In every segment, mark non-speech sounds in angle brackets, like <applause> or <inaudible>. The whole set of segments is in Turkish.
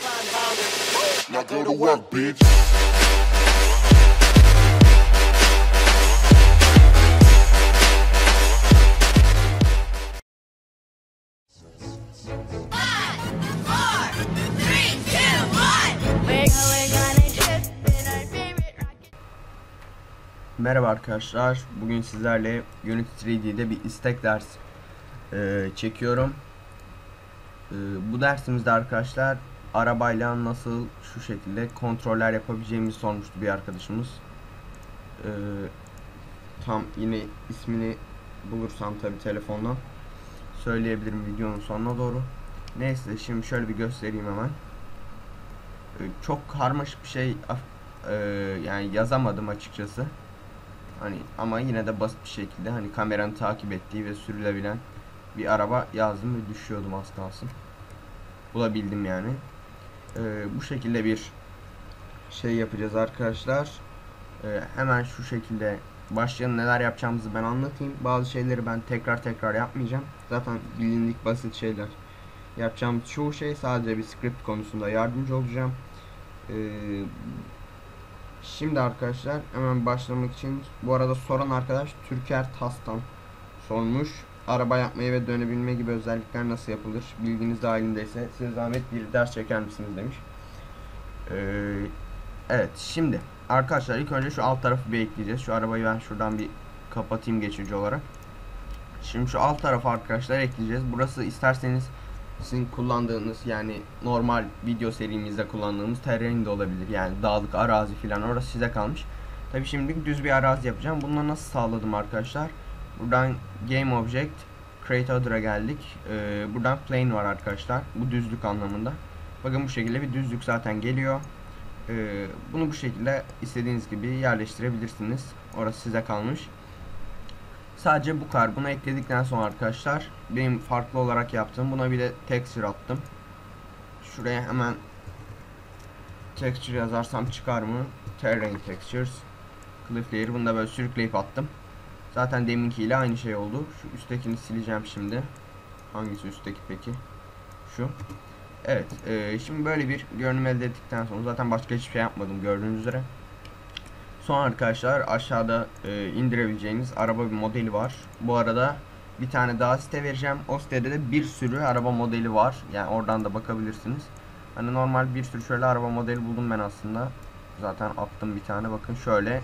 Now go to work, bitch. Merhaba arkadaşlar. Bugün sizlerle Unity 3D'de bir istek ders e, çekiyorum. E, bu dersimizde arkadaşlar arabayla nasıl şu şekilde kontroller yapabileceğimizi sormuştu bir arkadaşımız. E, tam yine ismini bulursam tabi telefondan söyleyebilirim videonun sonuna doğru. Neyse şimdi şöyle bir göstereyim hemen. E, çok karmaşık bir şey e, yani yazamadım açıkçası. Hani ama yine de basit bir şekilde hani kameranın takip ettiği ve sürülebilen bir araba yazdım ve düşüyordum az kalsın. Bulabildim yani. Ee, bu şekilde bir şey yapacağız arkadaşlar. Ee, hemen şu şekilde başlayalım neler yapacağımızı ben anlatayım. Bazı şeyleri ben tekrar tekrar yapmayacağım. Zaten bilindik basit şeyler. Yapacağım çoğu şey sadece bir script konusunda yardımcı olacağım. Ee, Şimdi arkadaşlar hemen başlamak için bu arada soran arkadaş Türker Tas'tan sormuş. Araba yapmayı ve dönebilme gibi özellikler nasıl yapılır? Bilginiz dahilindeyse size zahmet bir ders çeker misiniz demiş. Ee, evet şimdi arkadaşlar ilk önce şu alt tarafı bir ekleyeceğiz. Şu arabayı ben şuradan bir kapatayım geçici olarak. Şimdi şu alt tarafı arkadaşlar ekleyeceğiz. Burası isterseniz sizin kullandığınız yani normal video serimizde kullandığımız terren de olabilir. Yani dağlık arazi falan orası size kalmış. Tabi şimdi düz bir arazi yapacağım. Bunu nasıl sağladım arkadaşlar? Buradan Game Object Create Other'a geldik. Ee, buradan Plane var arkadaşlar. Bu düzlük anlamında. Bakın bu şekilde bir düzlük zaten geliyor. Ee, bunu bu şekilde istediğiniz gibi yerleştirebilirsiniz. Orası size kalmış. Sadece bu kadar. Bunu ekledikten sonra arkadaşlar benim farklı olarak yaptığım buna bir de texture attım. Şuraya hemen texture yazarsam çıkar mı? Terrain textures. Cliff layer. Bunu da böyle sürükleyip attım. Zaten deminkiyle aynı şey oldu. Şu üsttekini sileceğim şimdi. Hangisi üstteki peki? Şu. Evet. E, şimdi böyle bir görünüm elde ettikten sonra zaten başka hiçbir şey yapmadım gördüğünüz üzere. Son arkadaşlar aşağıda e, indirebileceğiniz araba bir modeli var. Bu arada bir tane daha site vereceğim. O sitede de bir sürü araba modeli var. Yani oradan da bakabilirsiniz. Hani normal bir sürü şöyle araba modeli buldum ben aslında. Zaten attım bir tane bakın şöyle.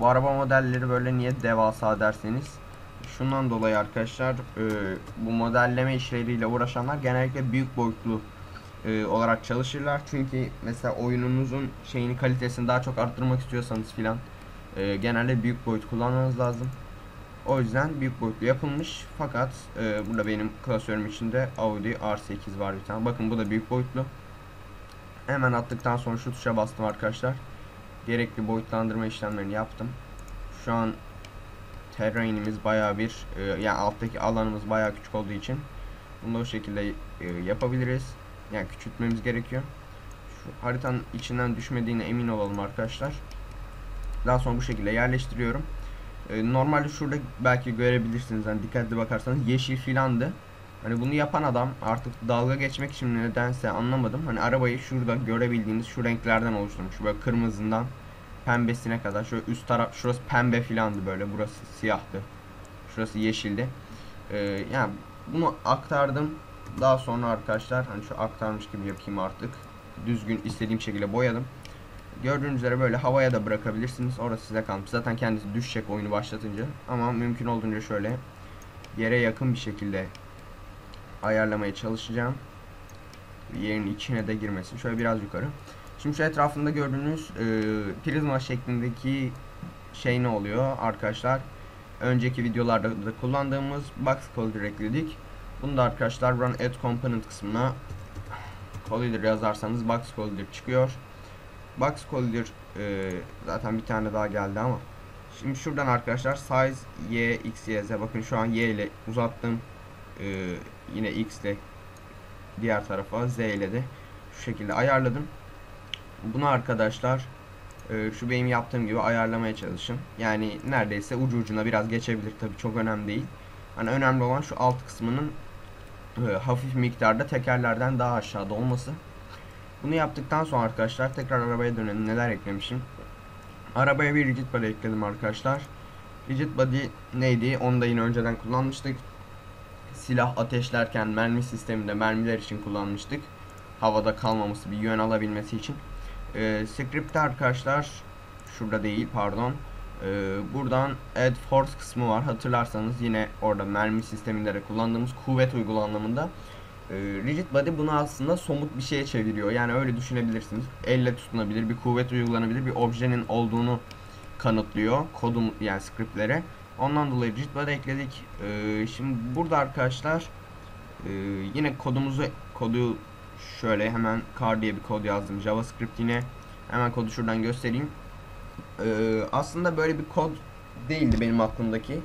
Bu araba modelleri böyle niye devasa derseniz. Şundan dolayı arkadaşlar e, bu modelleme işleriyle uğraşanlar genellikle büyük boyutlu e, olarak çalışırlar. Çünkü mesela oyununuzun şeyini kalitesini daha çok arttırmak istiyorsanız filan e, genelde büyük boyut kullanmanız lazım. O yüzden büyük boyutlu yapılmış. Fakat e, burada benim klasörüm içinde Audi R8 var bir tane. Bakın bu da büyük boyutlu. Hemen attıktan sonra şu tuşa bastım arkadaşlar. Gerekli boyutlandırma işlemlerini yaptım. Şu an terrainimiz baya bir e, yani alttaki alanımız baya küçük olduğu için bunu da o şekilde e, yapabiliriz. Yani küçültmemiz gerekiyor. Şu haritanın içinden düşmediğine emin olalım arkadaşlar. Daha sonra bu şekilde yerleştiriyorum. Ee, normalde şurada belki görebilirsiniz. Hani dikkatli bakarsanız yeşil filandı. Hani bunu yapan adam artık dalga geçmek için nedense anlamadım. Hani arabayı şurada görebildiğiniz şu renklerden oluşturmuş. Böyle kırmızından pembesine kadar. Şöyle üst taraf şurası pembe filandı böyle. Burası siyahtı. Şurası yeşildi. Ee, yani bunu aktardım. Daha sonra arkadaşlar hani şu aktarmış gibi yapayım artık. Düzgün istediğim şekilde boyadım. Gördüğünüz üzere böyle havaya da bırakabilirsiniz. Orası size kalmış. Zaten kendisi düşecek oyunu başlatınca. Ama mümkün olduğunca şöyle yere yakın bir şekilde ayarlamaya çalışacağım. Yerin içine de girmesin. Şöyle biraz yukarı. Şimdi şu etrafında gördüğünüz e, prizma şeklindeki şey ne oluyor arkadaşlar? Önceki videolarda da kullandığımız box collider ekledik. Bunu da arkadaşlar run add component kısmına collider yazarsanız box collider çıkıyor. Box collider e, zaten bir tane daha geldi ama şimdi şuradan arkadaşlar size y x y z bakın şu an y ile uzattım e, yine x ile diğer tarafa z ile de şu şekilde ayarladım. Bunu arkadaşlar e, şu benim yaptığım gibi ayarlamaya çalışın. Yani neredeyse ucu ucuna biraz geçebilir tabi çok önemli değil. Hani önemli olan şu alt kısmının e, hafif miktarda tekerlerden daha aşağıda olması. Bunu yaptıktan sonra arkadaşlar tekrar arabaya dönelim. Neler eklemişim? Arabaya bir rigid body ekledim arkadaşlar. Rigid body neydi? Onu da yine önceden kullanmıştık. Silah ateşlerken mermi sisteminde mermiler için kullanmıştık. Havada kalmaması, bir yön alabilmesi için. Ee, script'te arkadaşlar şurada değil pardon. Ee, buradan add force kısmı var. Hatırlarsanız yine orada mermi sisteminde de kullandığımız kuvvet uygulu anlamında. Ee, rigid body bunu aslında somut bir şeye çeviriyor. Yani öyle düşünebilirsiniz. Elle tutunabilir, bir kuvvet uygulanabilir, bir objenin olduğunu kanıtlıyor kodum yani scriptlere. Ondan dolayı body ekledik. Ee, şimdi burada arkadaşlar e, yine kodumuzu kodu şöyle hemen car diye bir kod yazdım. JavaScript yine hemen kodu şuradan göstereyim. Ee, aslında böyle bir kod değildi benim aklımdaki.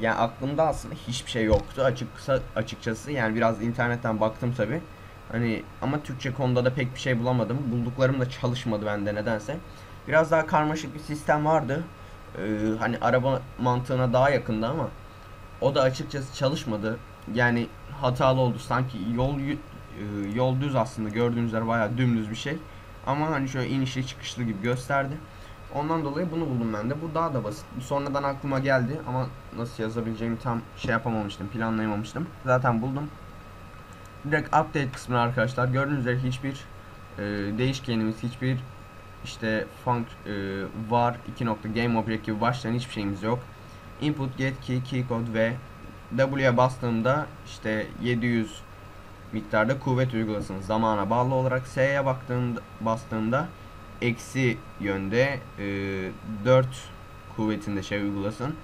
Yani aklımda aslında hiçbir şey yoktu açıkça açıkçası. Yani biraz internetten baktım tabi. Hani ama Türkçe konuda da pek bir şey bulamadım. Bulduklarım da çalışmadı bende nedense. Biraz daha karmaşık bir sistem vardı. Ee, hani araba mantığına daha yakındı ama o da açıkçası çalışmadı. Yani hatalı oldu. Sanki yol e, yol düz aslında gördüğünüz üzere bayağı dümdüz bir şey. Ama hani şöyle inişli çıkışlı gibi gösterdi. Ondan dolayı bunu buldum ben de. Bu daha da basit. Sonradan aklıma geldi ama nasıl yazabileceğimi tam şey yapamamıştım, planlayamamıştım. Zaten buldum. Direkt update kısmına arkadaşlar gördüğünüz üzere hiçbir e, değişkenimiz, hiçbir işte func e, var 2 nokta game object gibi başlayan hiçbir şeyimiz yok. Input get key key code ve W'ye bastığımda işte 700 miktarda kuvvet uygulasın. Zamana bağlı olarak S'ye baktığımda bastığımda eksi yönde e, 4 kuvvetinde şey uygulasın.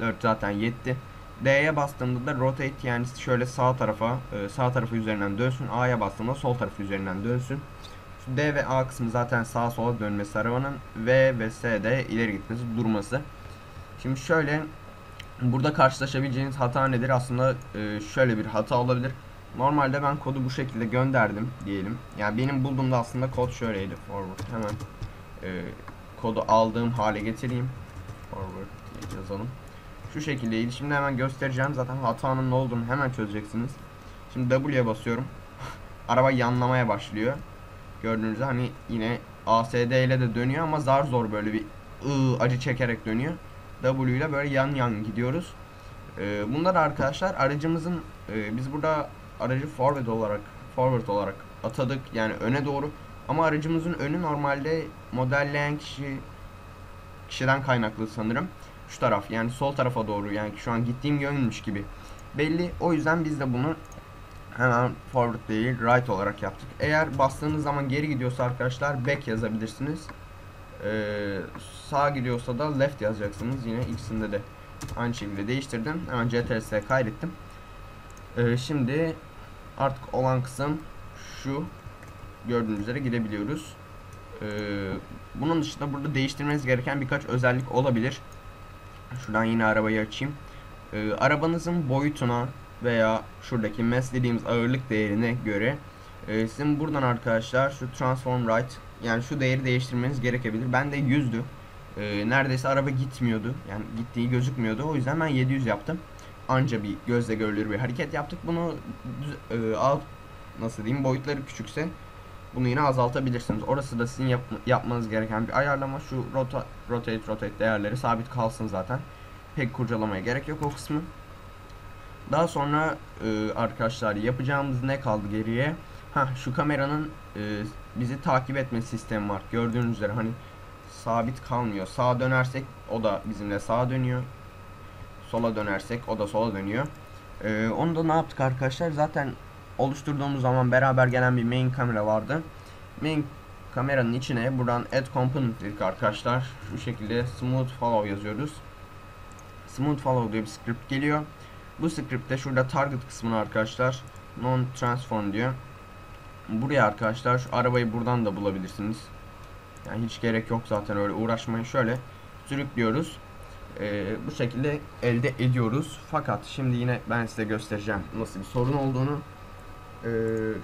4 zaten yetti. D'ye bastığımda da rotate yani şöyle sağ tarafa e, sağ tarafı üzerinden dönsün. A'ya bastığımda sol tarafı üzerinden dönsün D ve A kısmı zaten sağa sola dönmesi arabanın V ve S de ileri gitmesi durması şimdi şöyle burada karşılaşabileceğiniz hata nedir aslında e, şöyle bir hata olabilir Normalde ben kodu bu şekilde gönderdim diyelim. Yani benim bulduğumda aslında kod şöyleydi. Forward hemen e, kodu aldığım hale getireyim. Forward yazalım. Şu şekildeydi. Şimdi hemen göstereceğim. Zaten hatanın ne olduğunu hemen çözeceksiniz. Şimdi W'ye basıyorum. <laughs> Araba yanlamaya başlıyor. Gördüğünüz hani yine ASD ile de dönüyor ama zar zor böyle bir ı acı çekerek dönüyor. W ile böyle yan yan gidiyoruz. Ee, bunlar arkadaşlar aracımızın e, biz burada aracı forward olarak forward olarak atadık yani öne doğru ama aracımızın önü normalde modelleyen kişi kişiden kaynaklı sanırım şu taraf yani sol tarafa doğru yani şu an gittiğim yönmüş gibi belli o yüzden biz de bunu hemen forward değil right olarak yaptık eğer bastığınız zaman geri gidiyorsa arkadaşlar back yazabilirsiniz ee, sağ gidiyorsa da left yazacaksınız yine ikisinde de aynı şekilde değiştirdim hemen CTRL'e kaydettim ee, şimdi artık olan kısım şu gördüğünüz üzere gidebiliyoruz. Ee, bunun dışında burada değiştirmeniz gereken birkaç özellik olabilir. Şuradan yine arabayı açayım. Ee, arabanızın boyutuna veya şuradaki mass dediğimiz ağırlık değerine göre e, sizin buradan arkadaşlar şu transform right yani şu değeri değiştirmeniz gerekebilir. Ben de 100'dü. Ee, neredeyse araba gitmiyordu. Yani gittiği gözükmüyordu. O yüzden ben 700 yaptım anca bir gözle görülür bir hareket yaptık. Bunu e, alt nasıl diyeyim boyutları küçükse bunu yine azaltabilirsiniz. Orası da sizin yap, yapmanız gereken bir ayarlama. Şu rota, rotate rotate değerleri sabit kalsın zaten. Pek kurcalamaya gerek yok o kısmı. Daha sonra e, arkadaşlar yapacağımız ne kaldı geriye? Ha şu kameranın e, bizi takip etme sistemi var. Gördüğünüz üzere hani sabit kalmıyor. Sağa dönersek o da bizimle sağa dönüyor sola dönersek o da sola dönüyor. Ee, onu da ne yaptık arkadaşlar? Zaten oluşturduğumuz zaman beraber gelen bir main kamera vardı. Main kameranın içine buradan add component dedik arkadaşlar. Şu şekilde smooth follow yazıyoruz. Smooth follow diye bir script geliyor. Bu scriptte şurada target kısmını arkadaşlar non transform diyor. Buraya arkadaşlar şu arabayı buradan da bulabilirsiniz. Yani hiç gerek yok zaten öyle uğraşmayın. Şöyle sürüklüyoruz e, bu şekilde elde ediyoruz. Fakat şimdi yine ben size göstereceğim nasıl bir sorun olduğunu. E,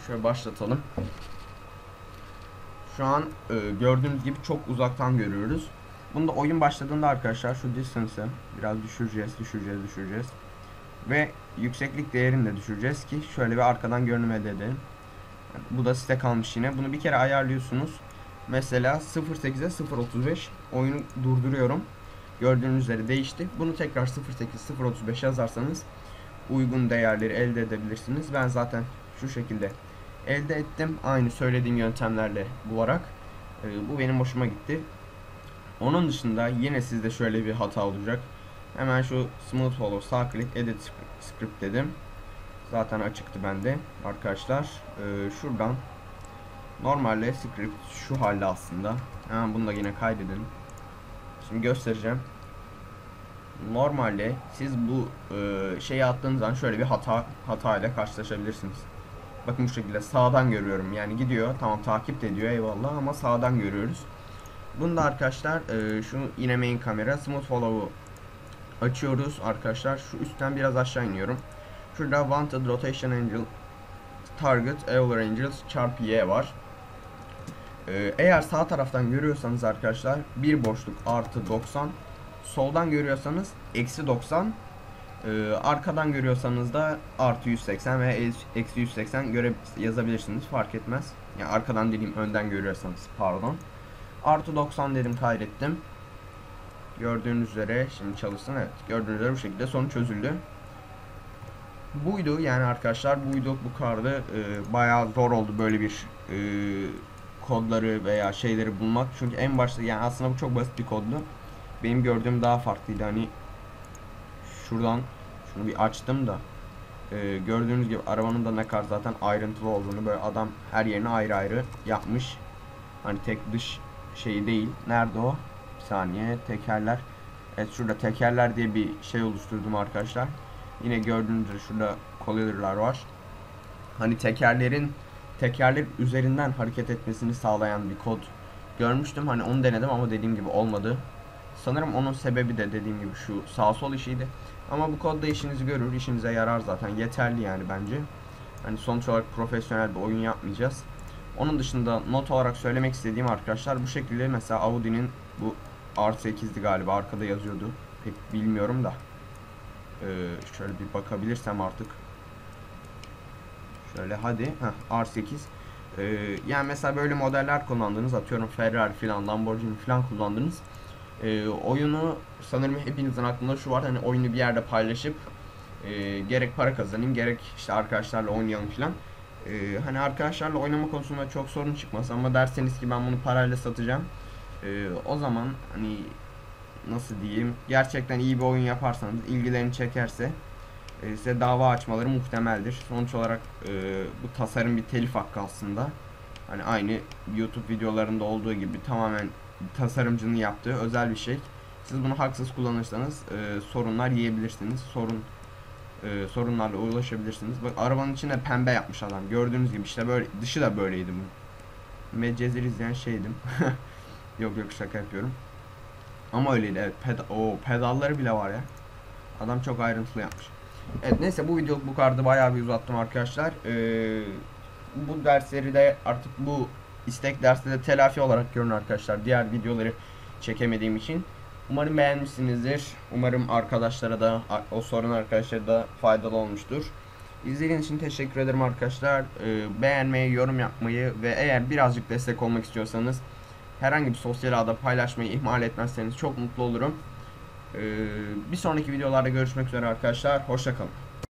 şöyle başlatalım. Şu an e, gördüğünüz gibi çok uzaktan görüyoruz. Bunda oyun başladığında arkadaşlar şu distance'ı biraz düşüreceğiz, düşüreceğiz, düşüreceğiz. Ve yükseklik değerini de düşüreceğiz ki şöyle bir arkadan görünüm elde edelim. Bu da size kalmış yine. Bunu bir kere ayarlıyorsunuz. Mesela 0.8'e 0.35 oyunu durduruyorum. Gördüğünüz üzere değişti. Bunu tekrar 0.8 0.35 yazarsanız uygun değerleri elde edebilirsiniz. Ben zaten şu şekilde elde ettim. Aynı söylediğim yöntemlerle bularak. Ee, bu benim hoşuma gitti. Onun dışında yine sizde şöyle bir hata olacak. Hemen şu Smooth Follow sağ klik Edit Script dedim. Zaten açıktı bende arkadaşlar. Ee, şuradan normalde script şu halde aslında. Hemen bunu da yine kaydedelim. Şimdi göstereceğim. Normalde siz bu e, şeyi attığınız zaman şöyle bir hata hata ile karşılaşabilirsiniz. Bakın bu şekilde sağdan görüyorum. Yani gidiyor. Tamam takip ediyor eyvallah ama sağdan görüyoruz. Bunda arkadaşlar e, şu yine main kamera smooth follow'u açıyoruz arkadaşlar. Şu üstten biraz aşağı iniyorum. Şurada wanted rotation angle target Euler angles çarpı y var. Ee, eğer sağ taraftan görüyorsanız arkadaşlar bir boşluk artı 90 soldan görüyorsanız eksi 90 ee, arkadan görüyorsanız da artı 180 ve eksi 180 göre yazabilirsiniz fark etmez. Yani arkadan dediğim önden görüyorsanız pardon. Artı 90 dedim kaydettim. Gördüğünüz üzere şimdi çalışsın evet gördüğünüz üzere bu şekilde sorun çözüldü. Buydu yani arkadaşlar buydu bu kardı e, bayağı zor oldu böyle bir e, kodları veya şeyleri bulmak çünkü en başta yani aslında bu çok basit bir koddu. Benim gördüğüm daha farklıydı hani şuradan şunu bir açtım da e, gördüğünüz gibi arabanın da ne kadar zaten ayrıntılı olduğunu böyle adam her yerini ayrı ayrı yapmış. Hani tek dış şeyi değil. Nerede o? Bir saniye. Tekerler. Evet şurada tekerler diye bir şey oluşturdum arkadaşlar. Yine gördüğünüz şurada collider'lar var. Hani tekerlerin tekerler üzerinden hareket etmesini sağlayan bir kod görmüştüm. Hani onu denedim ama dediğim gibi olmadı. Sanırım onun sebebi de dediğim gibi şu sağ sol işiydi. Ama bu kodda işinizi görür, işinize yarar zaten. Yeterli yani bence. Hani sonuç olarak profesyonel bir oyun yapmayacağız. Onun dışında not olarak söylemek istediğim arkadaşlar bu şekilde mesela Audi'nin bu R8'di galiba arkada yazıyordu. Pek bilmiyorum da. Ee, şöyle bir bakabilirsem artık. Şöyle hadi. Heh, R8. Ee, yani mesela böyle modeller kullandınız. Atıyorum Ferrari falan, Lamborghini falan kullandınız. Ee, oyunu sanırım hepinizin aklında şu var. Hani oyunu bir yerde paylaşıp e, gerek para kazanayım gerek işte arkadaşlarla oynayalım falan. Ee, hani arkadaşlarla oynama konusunda çok sorun çıkmaz ama derseniz ki ben bunu parayla satacağım. Ee, o zaman hani nasıl diyeyim gerçekten iyi bir oyun yaparsanız ilgilerini çekerse e, size dava açmaları muhtemeldir. Sonuç olarak e, bu tasarım bir telif hakkı aslında. Hani aynı YouTube videolarında olduğu gibi tamamen tasarımcının yaptığı özel bir şey. Siz bunu haksız kullanırsanız e, sorunlar yiyebilirsiniz. Sorun e, sorunlarla ulaşabilirsiniz. Bak arabanın içine pembe yapmış adam. Gördüğünüz gibi işte böyle dışı da böyleydi bu. Medcezir izleyen şeydim. <laughs> yok yok şaka yapıyorum. Ama öyleydi evet. Peda o pedalları bile var ya. Adam çok ayrıntılı yapmış. Evet neyse bu video bu kardı bayağı bir uzattım arkadaşlar. Ee, bu dersleri de artık bu istek derste de telafi olarak görün arkadaşlar. Diğer videoları çekemediğim için. Umarım beğenmişsinizdir. Umarım arkadaşlara da o sorun arkadaşlara da faydalı olmuştur. İzlediğiniz için teşekkür ederim arkadaşlar. Ee, beğenmeyi, yorum yapmayı ve eğer birazcık destek olmak istiyorsanız herhangi bir sosyal ağda paylaşmayı ihmal etmezseniz çok mutlu olurum. Ee, bir sonraki videolarda görüşmek üzere arkadaşlar. Hoşçakalın.